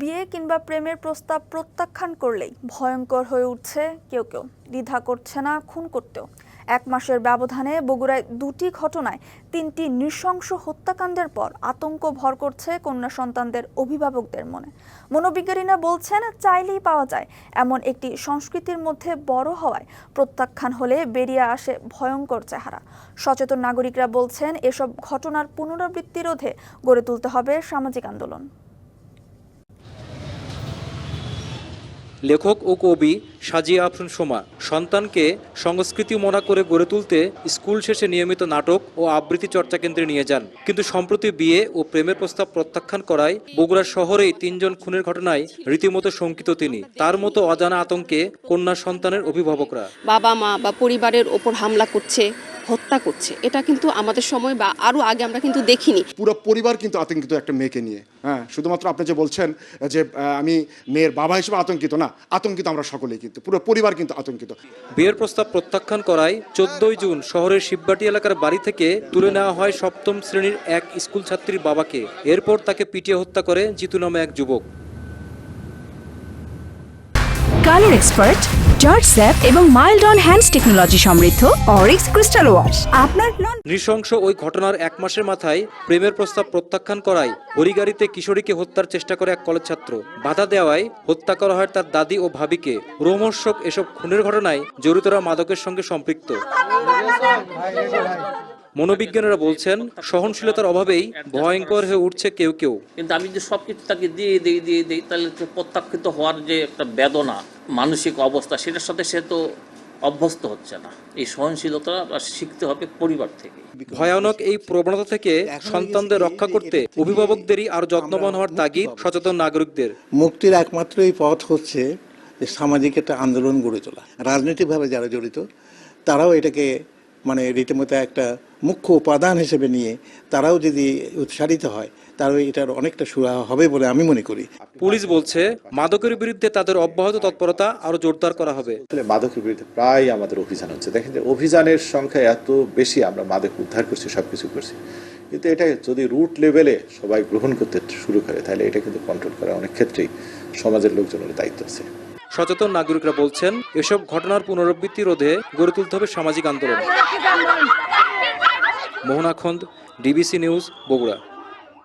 বিয়ে কিংবা প্রেমের প্রস্তাব প্রত্যাখ্যান করলেই ভয়ঙ্কর হয়ে উঠছে কেউ কেউ। দ্বিধা করছে না, খুন করতেও। এক মাসের ব্যবধানে বগুড়ায় দুটি ঘটনায় তিনটি নৃশংস হত্যাকাণ্ডের পর আতঙ্ক ভর করছে কন্যা সন্তানদের অভিভাবকদের মনে। মনোবিজ্ঞানীরা বলছেন, চাইলেই পাওয়া যায়। এমন একটি সংস্কৃতির মধ্যে বড় হওয়ায় প্রত্যাখ্যান হলে বেরিয়ে আসে ভয়ঙ্কর চেহারা। সচেতন নাগরিকরা বলছেন, এসব ঘটনার পুনরাবৃত্তি রোধে গড়ে তুলতে হবে সামাজিক আন্দোলন। লেখক ও কবি সাজিয়া আফরিন সোমা। সন্তানকে সংস্কৃতি মনা করে গড়ে তুলতে স্কুল শেষে নিয়মিত নাটক ও আবৃত্তি চর্চা কেন্দ্রে নিয়ে যান। কিন্তু সম্প্রতি বিয়ে ও প্রেমের প্রস্তাব প্রত্যাখ্যান করায় বগুড়া শহরেই তিনজন খুনের ঘটনায় রীতিমতো শঙ্কিত তিনি। তার মতো অজানা আতঙ্কে কন্যা সন্তানের অভিভাবকরা। বাবা মা বা পরিবারের ওপর হামলা করছে। হত্যা করছে। এটা কিন্তু আমাদের সময় বা আরও আগে আমরা কিন্তু দেখিনি। পুরো পরিবার কিন্তু আতঙ্কিত একটা মেয়েকে নিয়ে। হ্যাঁ শুধুমাত্র আপনি যে বলছেন যে আমি মেয়ের বাবা হিসেবে আতঙ্কিত না আতঙ্কিত আমরা সকলেই কিন্তু পুরো পরিবার কিন্তু আতঙ্কিত। বিয়ের প্রস্তাব প্রত্যাখ্যান করায় চোদ্দই জুন শহরের শিববাটি এলাকার বাড়ি থেকে তুলে নেওয়া হয় সপ্তম শ্রেণির এক স্কুল ছাত্রীর বাবাকে। এরপর তাকে পিটিয়ে হত্যা করে জিতু নামে এক যুবক। কালার এক্সপার্ট জর্জ স্যাপ এবং মাইল্ড অন হ্যান্ডস টেকনোলজি সমৃদ্ধ অরিক্স ক্রিস্টাল ওয়াশ। আপনার নন নৃশংস ওই ঘটনার এক মাসের মাথায় প্রেমের প্রস্তাব প্রত্যাখ্যান করায় হরিগাড়িতে কিশোরীকে হত্যার চেষ্টা করে এক কলেজ ছাত্র। বাধা দেওয়ায় হত্যা করা হয় তার দাদি ও ভাবিকে। রোমহর্ষক এসব খুনের ঘটনায় জড়িতরা মাদকের সঙ্গে সম্পৃক্ত। মনোবিজ্ঞানীরা বলছেন সহনশীলতার অভাবেই ভয়ঙ্কর হয়ে উঠছে কেউ কেউ। কিন্তু আমি যে সব কিছু তাকে দিয়ে দিয়ে দিয়ে দিই তাহলে প্রত্যাখ্যিত হওয়ার যে একটা বেদনা মানসিক অবস্থা সেটার সাথে সে তো অভ্যস্ত হচ্ছে না। এই সহনশীলতা শিখতে হবে পরিবার থেকে। ভয়ানক এই প্রবণতা থেকে সন্তানদের রক্ষা করতে অভিভাবকদেরই আর যত্নবান হওয়ার তাগিদ সচেতন নাগরিকদের। মুক্তির একমাত্র এই পথ হচ্ছে যে সামাজিক একটা আন্দোলন গড়ে তোলা। রাজনৈতিকভাবে যারা জড়িত তারাও এটাকে মানে রীতিমতো একটা মুখ্য উপাদান হিসেবে নিয়ে তারাও যদি উৎসারিত হয় তারও এটার অনেকটা সুরাহা হবে বলে আমি মনে করি। পুলিশ বলছে মাদকের বিরুদ্ধে তাদের অব্যাহত তৎপরতা আরও জোরদার করা হবে। মাদকের বিরুদ্ধে প্রায় আমাদের অভিযান হচ্ছে। দেখেন যে অভিযানের সংখ্যা এত বেশি আমরা মাদক উদ্ধার করছি সব কিছু করছি। কিন্তু এটা যদি রুট লেভেলে সবাই গ্রহণ করতে শুরু করে তাহলে এটা কিন্তু কন্ট্রোল করা অনেক ক্ষেত্রেই সমাজের লোকজনের দায়িত্ব আছে। সচেতন নাগরিকরা বলছেন এসব ঘটনার পুনরাবৃত্তি রোধে গড়ে তুলতে হবে সামাজিক আন্দোলন। মোহনাখন্দ ডিবিসি নিউজ বগুড়া।